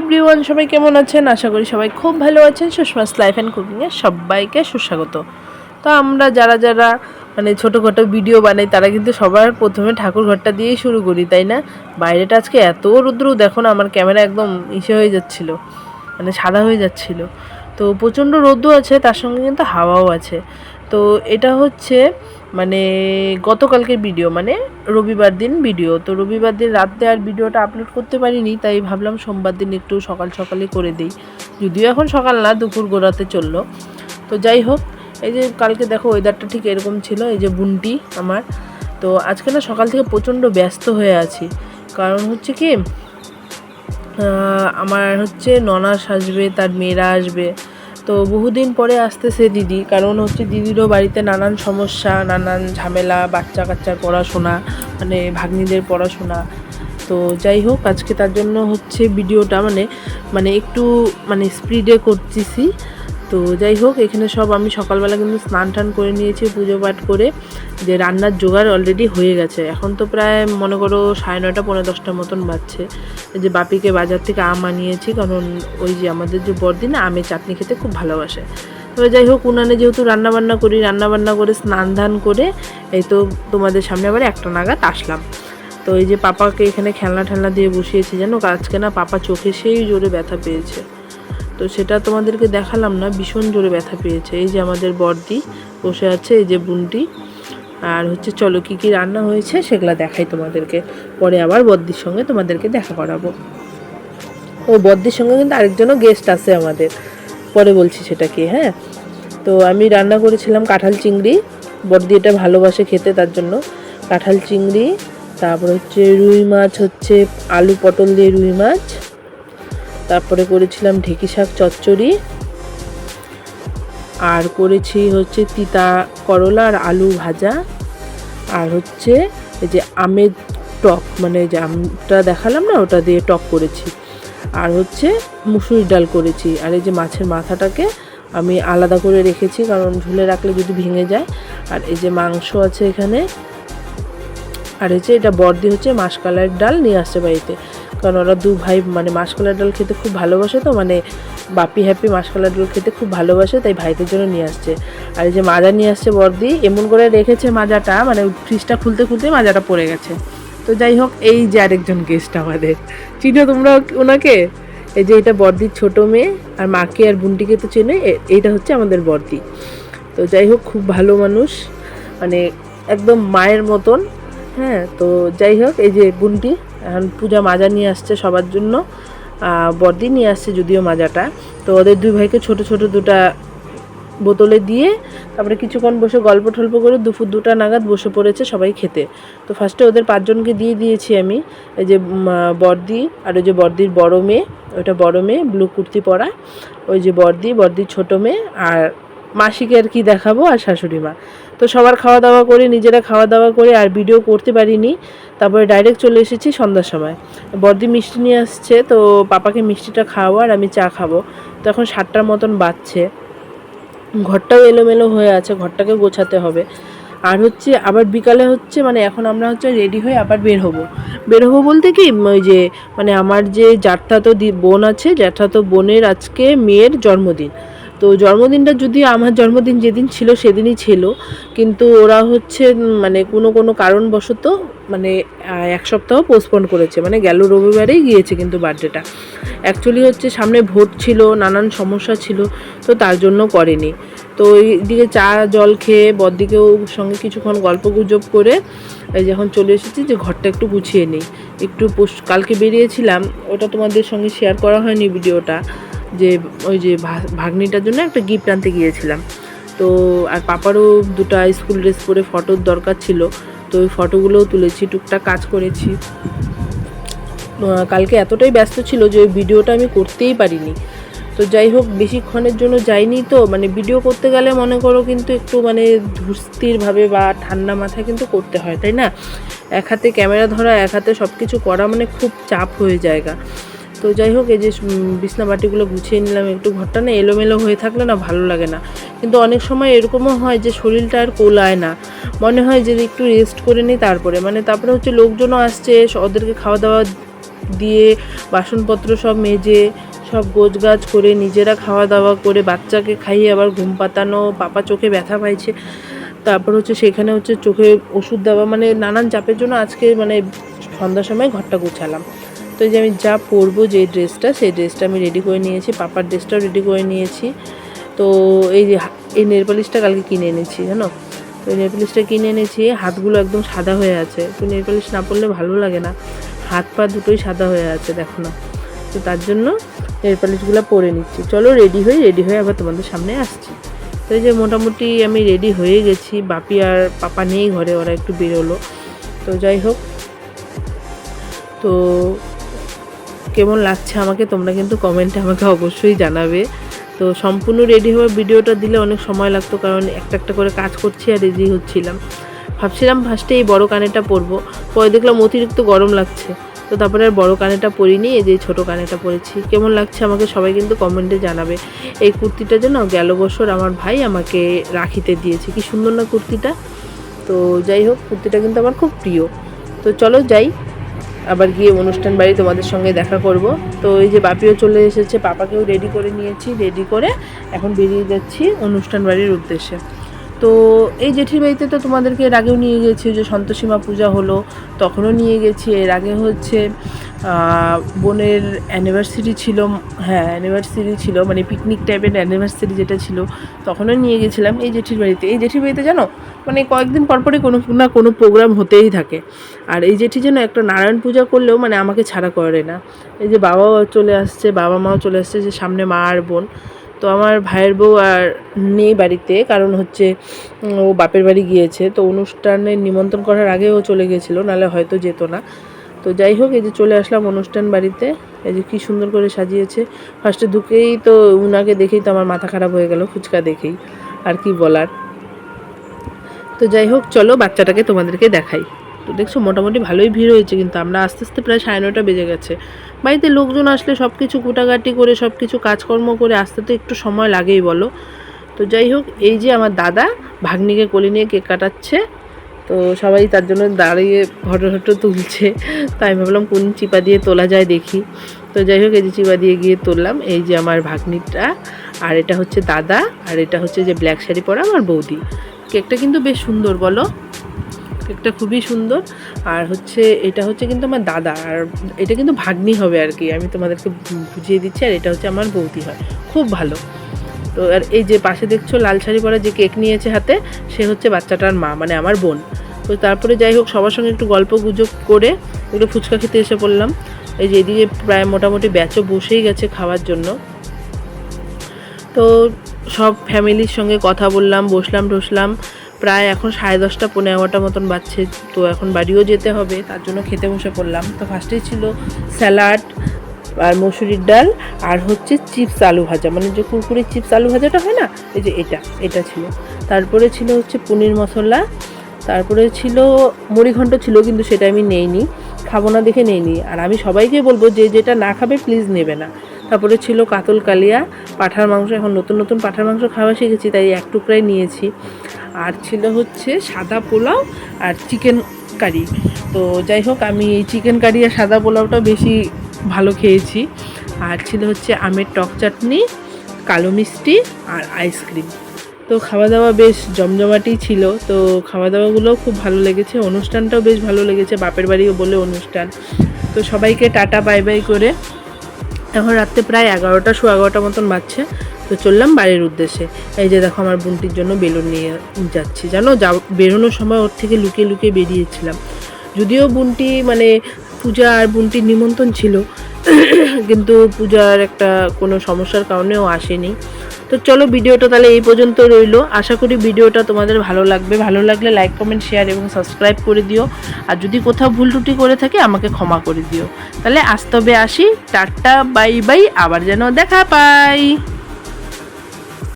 Everyone সবাই কেমন আছেন? আশা করি সবাই খুব ভালো আছেন। সুষমাস লাইফ অ্যান্ড কুকিংয়ে সবাইকে সুস্বাগত। তো আমরা যারা যারা মানে ছোটোখাটো ভিডিও বানাই, তারা কিন্তু সবার প্রথমে ঠাকুর ঘরটা দিয়েই শুরু করি, তাই না? বাইরেটা আজকে এত রুদ্র, দেখো না, আমার ক্যামেরা একদম ইসে হয়ে যাচ্ছিল মানে সাদা হয়ে যাচ্ছিল। তো প্রচণ্ড রোদ্দু আছে, তার সঙ্গে কিন্তু হাওয়াও আছে। তো এটা হচ্ছে মানে গতকালকের ভিডিও মানে রবিবার দিন ভিডিও তো রবিবার দিন রাতে আর ভিডিওটা আপলোড করতে পারিনি, তাই ভাবলাম সোমবার দিন একটু সকাল সকালে করে দিই। যদিও এখন সকাল না, দুপুর গোড়াতে চলল। তো যাই হোক, এই যে কালকে দেখো ওয়েদারটা ঠিক এরকম ছিল, এই যে বুনটি আমার। তো আজকে না সকাল থেকে প্রচণ্ড ব্যস্ত হয়ে আছি। কারণ হচ্ছে কি আমার হচ্ছে ননাস আসবে, তার মেয়েরা আসবে। তো বহুদিন পরে আসতেছে দিদি, কারণ হচ্ছে দিদিরও বাড়িতে নানান সমস্যা, নানান ঝামেলা, বাচ্চা কাচ্চার পড়াশোনা মানে ভাগ্নিদের পড়াশোনা। তো যাই হোক, আজকে তার জন্য হচ্ছে ভিডিওটা মানে মানে একটু মানে স্পিডে করতেছি। তো যাই হোক, এখানে সব আমি সকালবেলা কিন্তু স্নান টান করে নিয়েছি, পুজো পাঠ করে। যে রান্নার জোগাড় অলরেডি হয়ে গেছে। এখন তো প্রায় মনে করো সাড়ে নয়টা পনেরো দশটার মতন বাজছে। যে বাপিকে বাজার থেকে আম আনিয়েছি, কারণ ওই যে আমাদের যে বড়দিন, আমের চাটনি খেতে খুব ভালোবাসে। তবে যাই হোক, উনানে যেহেতু রান্নাবান্না করি, রান্নাবান্না করে স্নান ধান করে, এই তো তোমাদের সামনে আবার একটা নাগাদ আসলাম। তো এই যে পাপাকে এখানে খেলনা ঠেলনা দিয়ে বসিয়েছি জানো আজকে না পাপা চোখে সেই জোরে ব্যথা পেয়েছে। তো সেটা তোমাদেরকে দেখালাম না, ভীষণ জোরে ব্যথা পেয়েছে। এই যে আমাদের বর্দি বসে আছে, এই যে বুনটি। আর হচ্ছে চলো কী কী রান্না হয়েছে সেগুলো দেখাই তোমাদেরকে। পরে আবার বদ্দির সঙ্গে তোমাদেরকে দেখা করাবো। ও বদ্দির সঙ্গে কিন্তু আরেকজনও গেস্ট আছে আমাদের। পরে বলছি সেটা কি হ্যাঁ? তো আমি রান্না করেছিলাম কাঁঠাল চিংড়ি। বদ্দি এটা ভালোবাসে খেতে, তার জন্য কাঁঠাল চিংড়ি, তারপর হচ্ছে রুই মাছ হচ্ছে, আলু পটল দিয়ে রুই মাছ তারপরে করেছিলাম ঢেকি শাক চচ্চড়ি। আর করেছি হচ্ছে তিতা করলা আর আলু ভাজা। আর হচ্ছে এই যে আমের টক মানে যে আমটা দেখালাম না, ওটা দিয়ে টক করেছি। আর হচ্ছে মুসুরির ডাল করেছি। আর এই যে মাছের মাথাটাকে আমি আলাদা করে রেখেছি, কারণ ঝুলে রাখলে যদি ভেঙে যায়। আর এই যে মাংস আছে এখানে। আর হচ্ছে এটা বর্দি হচ্ছে মাসকালার ডাল নিয়ে আসছে বাড়িতে। কারণ ওরা দু ভাই মানে মাসকালার ডাল খেতে খুব ভালোবাসে তো মানে বাপি হ্যাপি মাসকালার ডাল খেতে খুব ভালোবাসে, তাই ভাইদের জন্য নিয়ে আসছে। আর এই যে মাজা নিয়ে আসছে বর্দি, এমন করে রেখেছে মাজাটা মানে ফ্রিজটা খুলতে খুলতে মাজাটা পড়ে গেছে। তো যাই হোক, এই যে আরেকজন গেস্ট আমাদের। চিনো তোমরা ওনাকে? এই যে এটা বর্দির ছোট মেয়ে, আর মাকে আর বুনটিকে তো চেনে এইটা হচ্ছে আমাদের বর্দি। তো যাই হোক, খুব ভালো মানুষ মানে একদম মায়ের মতন হ্যাঁ তো যাই হোক, এই যে বুনটি এখন পূজা মাজা নিয়ে আসছে সবার জন্য বর্দি নিয়ে আসছে যদিও মাজাটা। তো ওদের দুই ভাইকে ছোট ছোট দুটা বোতলে দিয়ে তারপরে কিছুক্ষণ বসে গল্প টল্প করে দুপুর দুটা নাগাদ বসে পড়েছে সবাই খেতে। তো ফার্স্টে ওদের পাঁচজনকে দিয়ে দিয়েছি আমি। এই যে বর্দি আর ওই যে বর্দির বড় মেয়ে, ওইটা বড় মেয়ে ব্লু কুর্তি পরা। ওই যে বর্দি, বর্দির ছোট মেয়ে আর মাসিকে আর কি দেখাবো আর শাশুড়ি মা। তো সবার খাওয়া দাওয়া করে, নিজেরা খাওয়া দাওয়া করে আর ভিডিও করতে পারিনি। তারপরে ডাইরেক্ট চলে এসেছি সন্ধ্যার সময়। বর্দি মিষ্টি নিয়ে আসছে, তো পাপাকে মিষ্টিটা খাওয়াবো আর আমি চা খাব। তো এখন সাতটার মতন বাজছে। ঘরটাও এলোমেলো হয়ে আছে ঘরটাকে গোছাতে হবে। আর হচ্ছে, আবার বিকালে হচ্ছে মানে এখন আমরা হচ্ছে রেডি হয়ে আবার বের হব। বের হব বলতে কি ওই যে মানে আমার যে জ্যাঠাতো বোন আছে, জ্যাঠাতো বোনের আজকে মেয়ের জন্মদিন। তো জন্মদিনটা যদি আমার জন্মদিন যেদিন ছিল সেদিনই ছিল। কিন্তু ওরা হচ্ছে মানে কোনো কোনো কারণবশত মানে এক সপ্তাহ পোস্টপোন করেছে। মানে গেল রবিবারেই গিয়েছে কিন্তু বার্থডেটা অ্যাকচুয়ালি হচ্ছে সামনে ভোট ছিল, নানান সমস্যা ছিল, তো তার জন্য করেনি। তো এইদিকে চা, জল খেয়ে বদ্দিকেও সঙ্গে কিছুক্ষণ গল্প গুজব করে যখন চলে এসেছি যে ঘরটা একটু গুছিয়ে নিই। একটু কালকে বেরিয়েছিলাম, ওটা তোমাদের সঙ্গে শেয়ার করা হয়নি ভিডিওটা যে ওই যে ভাগ্নিটার জন্য একটা গিফট আনতে গিয়েছিলাম। তো আর পাপারও দুটো স্কুল ড্রেস পরে ফটোর দরকার ছিল, তো ওই ফটোগুলোও তুলেছি, টুকটাক কাজ করেছি। কালকে এতটাই ব্যস্ত ছিল যে ওই ভিডিওটা আমি করতেই পারিনি। তো যাই হোক, বেশিক্ষণের জন্য যাইনি তো মানে ভিডিও করতে গেলে মনে করো কিন্তু একটু মানে ধুস্থিরভাবে বা ঠান্ডা মাথায় কিন্তু করতে হয়, তাই না? এক হাতে ক্যামেরা ধরা, এক হাতে সব কিছু করা মানে খুব চাপ হয়ে জায়গা। তো যাই হোক, এই যে বিছনা বাটিগুলো গুছিয়ে নিলাম, একটু ঘরটা না এলোমেলো হয়ে থাকলে না ভালো লাগে না। কিন্তু অনেক সময় এরকমও হয় যে, শরীরটা আর কোলায় না। মনে হয় যে, একটু রেস্ট করে নিই তারপরে। মানে তারপরে হচ্ছে লোকজনও আসছে ওদেরকে খাওয়া দাওয়া দিয়ে, বাসনপত্র সব মেজে, সব গোছ গাছ করে, নিজেরা খাওয়া দাওয়া করে, বাচ্চাকে খাইয়ে আবার ঘুম পাতানো, পাপা চোখে ব্যথা পাইছে। তারপর হচ্ছে সেখানে হচ্ছে চোখে ওষুধ দেওয়া মানে নানান চাপের জন্য আজকে মানে সন্ধ্যার সময় ঘরটা গুছালাম। তো যে আমি যা পরবো যে ড্রেসটা, সেই ড্রেসটা আমি রেডি করে নিয়েছি। পাপার ড্রেসটাও রেডি করে নিয়েছি। তো এই যে এই নেল পালিশটা কালকে কিনে এনেছি, জানো? তো এই নেল পালিশটা কিনে এনেছি। হাতগুলো একদম সাদা হয়ে আছে। তো নেল পালিশ না পরলে ভালো লাগে না। হাত পা দুটোই সাদা হয়ে আছে, দেখো না। তো তার জন্য নেল পালিশগুলো পরে নিচ্ছি। চলো রেডি হয়ে রেডি হয়ে আবার তোমাদের সামনে আসছি। তো এই যে মোটামুটি আমি রেডি হয়ে গেছি। বাপি আর পাপা নেই ঘরে, ওরা একটু বেরোলো। তো যাই হোক। তো কেমন লাগছে আমাকে তোমরা কিন্তু কমেন্টে আমাকে অবশ্যই জানাবে। তো সম্পূর্ণ রেডি হওয়ার ভিডিওটা দিলে অনেক সময় লাগতো কারণ একটা একটা করে কাজ করছি আর রেডি হচ্ছিলাম। ভাবছিলাম ফার্স্টে এই বড় কানেটা পরবো, পরে দেখলাম অতিরিক্ত গরম লাগছে। তো তারপরে আর বড় কানেটা পরিনি, এই যে ছোটো কানেটা পরেছি। কেমন লাগছে আমাকে সবাই কিন্তু কমেন্টে জানাবে। এই কুর্তিটা যেন গেল বছর আমার ভাই আমাকে রাখিতে দিয়েছে। কি সুন্দর না কুর্তিটা। তো যাই হোক, কুর্তিটা কিন্তু আমার খুব প্রিয়। তো চলো যাই আবার গিয়ে অনুষ্ঠান বাড়ি তোমাদের সঙ্গে দেখা করব। তো এই যে বাপিও চলে এসেছে, পাপাকেও রেডি করে নিয়েছি রেডি করে এখন বেরিয়ে যাচ্ছি অনুষ্ঠান বাড়ির উদ্দেশ্যে। তো এই জেঠির বাড়িতে তো তোমাদেরকে এর আগেও নিয়ে গেছি যে সন্তোষীমা পূজা হলো, তখনও নিয়ে গেছি। এর আগে হচ্ছে বোনের অ্যানিভার্সারি ছিল হ্যাঁ অ্যানিভার্সারি ছিল মানে পিকনিক টাইপের অ্যানিভার্সারি যেটা ছিল, তখনও নিয়ে গেছিলাম এই জেঠির বাড়িতে। এই জেঠির বাড়িতে জানো মানে কয়েকদিন পর পরই কোনো না কোনো প্রোগ্রাম হতেই থাকে। আর এই জেঠি যেন একটা নারায়ণ পূজা করলেও মানে আমাকে ছাড়া করে না। এই যে বাবাও চলে আসছে বাবা মাও চলে আসছে, যে সামনে মা আর বোন। তো আমার ভাইয়ের বউ আর নেই বাড়িতে, কারণ হচ্ছে ও বাপের বাড়ি গিয়েছে। তো অনুষ্ঠানের নিমন্ত্রণ করার আগে ও চলে গেছিল, নাহলে হয়তো যেত না। তো যাই হোক, এই যে চলে আসলাম অনুষ্ঠান বাড়িতে। এই যে কী সুন্দর করে সাজিয়েছে। ফার্স্টে ঢুকেই তো উনাকে দেখেই তো আমার মাথা খারাপ হয়ে গেল, ফুচকা দেখেই। আর কি বলার। তো যাই হোক, চলো বাচ্চাটাকে তোমাদেরকে দেখাই। তো দেখছ, মোটামুটি ভালোই ভিড় হয়েছে, কিন্তু আমরা আস্তে আস্তে প্রায় সাড়ে নটা বেজে গেছে। বাড়িতে লোকজন আসলে সব কিছু কুটাকাটি করে সব কিছু কাজকর্ম করে আসতে তো একটু সময় লাগেই বলো। তো যাই হোক, এই যে আমার দাদা ভাগ্নিকে কোলে নিয়ে কেক কাটাচ্ছে, তো সবাই তার জন্য দাঁড়িয়ে ফটো ফটো তুলছে। তো আমি ভাবলাম কোন চিপা দিয়ে তোলা যায় দেখি। তো যাই হোক, এই যে চিপা দিয়ে গিয়ে তুললাম, এই যে আমার ভাগ্নিটা, আর এটা হচ্ছে দাদা, আর এটা হচ্ছে যে ব্ল্যাক শাড়ি পরা আমার বৌদি। কেকটা কিন্তু বেশ সুন্দর, বলো। কেকটা খুবই সুন্দর। আর হচ্ছে, এটা হচ্ছে কিন্তু আমার দাদা। আর এটা কিন্তু ভাগ্নি হবে আর কি। আমি তোমাদেরকে বুঝিয়ে দিচ্ছি। আর এটা হচ্ছে আমার বৌদি হয়। খুব ভালো। তো আর এই যে পাশে দেখছ, লাল শাড়ি পরা যে কেক নিয়েছে হাতে, সে হচ্ছে বাচ্চাটার মা মানে আমার বোন। তো তারপরে যাই হোক, সবার সঙ্গে একটু গল্প গুজব করে একটু ফুচকা খেতে এসে পড়লাম। এই যে এদিকে প্রায় মোটামুটি ব্যাচও বসেই গেছে খাওয়ার জন্য। তো সব ফ্যামিলির সঙ্গে কথা বললাম, বসলাম টসলাম প্রায় এখন সাড়ে দশটা পনেরো এগারোটা মতন বাজছে, তো এখন বাড়িও যেতে হবে, তার জন্য খেতে বসে পড়লাম। তো ফার্স্টেই ছিল স্যালাড আর মসুরির ডাল আর হচ্ছে চিপস আলু ভাজা। মানে যে কুরকুরি চিপস আলু ভাজাটা হয় না, এই যে এটা এটা ছিল। তারপরে ছিল হচ্ছে পনির মশলা, তারপরে ছিল মুড়িঘণ্ট ছিল, কিন্তু সেটা আমি নেইনি, খাব না দেখে নেইনি। আর আমি সবাইকে বলব, যে যেটা না খাবে প্লিজ নেবে না। তারপরে ছিল কাতল কালিয়া, পাঠার মাংস, এখন নতুন নতুন পাঠার মাংস খাওয়া শিখেছি, তাই এক টুকরাই নিয়েছি। আর ছিল হচ্ছে সাদা পোলাও আর চিকেন কারি তো যাই হোক, আমি এই চিকেন কারি আর সাদা পোলাওটা বেশি ভালো খেয়েছি। আর ছিল হচ্ছে আমের টক চাটনি, কালো মিষ্টি আর আইসক্রিম তো খাওয়া দাওয়া বেশ জমজমাটি ছিল। তো খাওয়া দাওয়াগুলোও খুব ভালো লেগেছে, অনুষ্ঠানটাও বেশ ভালো লেগেছে, বাপের বাড়িও বলে অনুষ্ঠান। তো সবাইকে টাটা, বাই বাই করে। এখন রাত্রে প্রায় এগারোটা শো এগারোটা মতন বাজছে। তো চললাম বাড়ির উদ্দেশ্যে। এই যে দেখো আমার বোনটির জন্য বেলুন নিয়ে যাচ্ছি। জানো, যা, বেরোনোর সময় ওর থেকে লুকিয়ে লুকিয়ে বেরিয়েছিলাম। যদিও বোনটি মানে পূজা আর বোনটির নিমন্ত্রণ ছিল, কিন্তু পূজার একটা কোনো সমস্যার কারণেও আসেনি। তো চলো ভিডিওটা তাহলে এই পর্যন্ত রইল। আশা করি ভিডিওটা তোমাদের ভালো লাগবে। ভালো লাগলে লাইক কমেন্ট শেয়ার এবং সাবস্ক্রাইব করে দিও। আর যদি কোথাও ভুল ত্রুটি করে থাকে, আমাকে ক্ষমা করে দিও। তাহলে আজ তবে আসি। টাটা বাই বাই আবার যেন দেখা পাই